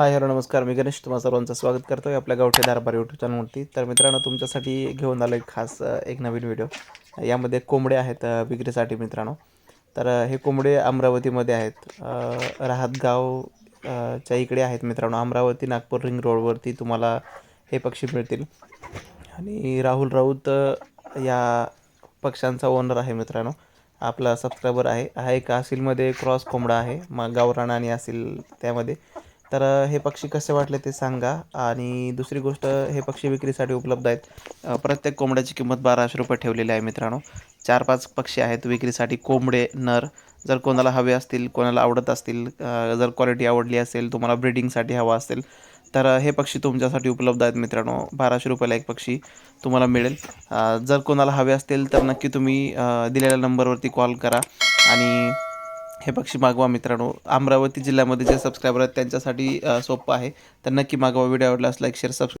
Hi hello नमस्कार. मी गणेश तुम्हा सर्वांचं स्वागत करतो आहे आपल्या गावठी दारबार यूट्यूब चॅनलवरती तर मित्रांनो तुमच्यासाठी घेऊन आलो एक खास एक नवीन व्हिडिओ यामध्ये कोंबडे आहेत विक्रीसाठी मित्रांनो. तर हे कोंबडे अमरावतीमध्ये आहेत. अ, राहत च्या इकडे आहेत मित्रांनो. अमरावती नागपूर रिंग रोडवरती तुम्हाला हे पक्षी मिळतील. आणि राहुल राऊत या पक्ष्यांचा ओनर आहे मित्रांनो. आपला सबस्क्रायबर आहे. हा एक आसिलमध्ये क्रॉस कोंबडा आहे. मग गावराणा आणि आसिल त्यामध्ये. तर हे पक्षी कसे वाटले ते सांगा. आणि दुसरी गोष्ट हे पक्षी विक्रीसाठी उपलब्ध आहेत. प्रत्येक कोंबड्याची किंमत बाराशे रुपये ठेवलेली आहे मित्रांनो. चार पाच पक्षी आहेत विक्रीसाठी. कोंबडे नर जर कोणाला हवे असतील कोणाला आवडत असतील जर क्वालिटी आवडली असेल तुम्हाला ब्रीडिंगसाठी हवा असेल तर हे पक्षी तुमच्यासाठी उपलब्ध आहेत मित्रांनो. बाराशे रुपयाला एक पक्षी तुम्हाला मिळेल. जर कोणाला हवे असतील तर नक्की तुम्ही दिलेल्या नंबरवरती कॉल करा. आणि हे पक्षी मागवा मित्रांनो. अमरावती जिल्ह्यामध्ये जे सबस्क्रायबर आहेत त्यांच्यासाठी सोपं आहे. तर नक्की मागवा. व्हिडिओ असला शर शेअर सबस्क्राईब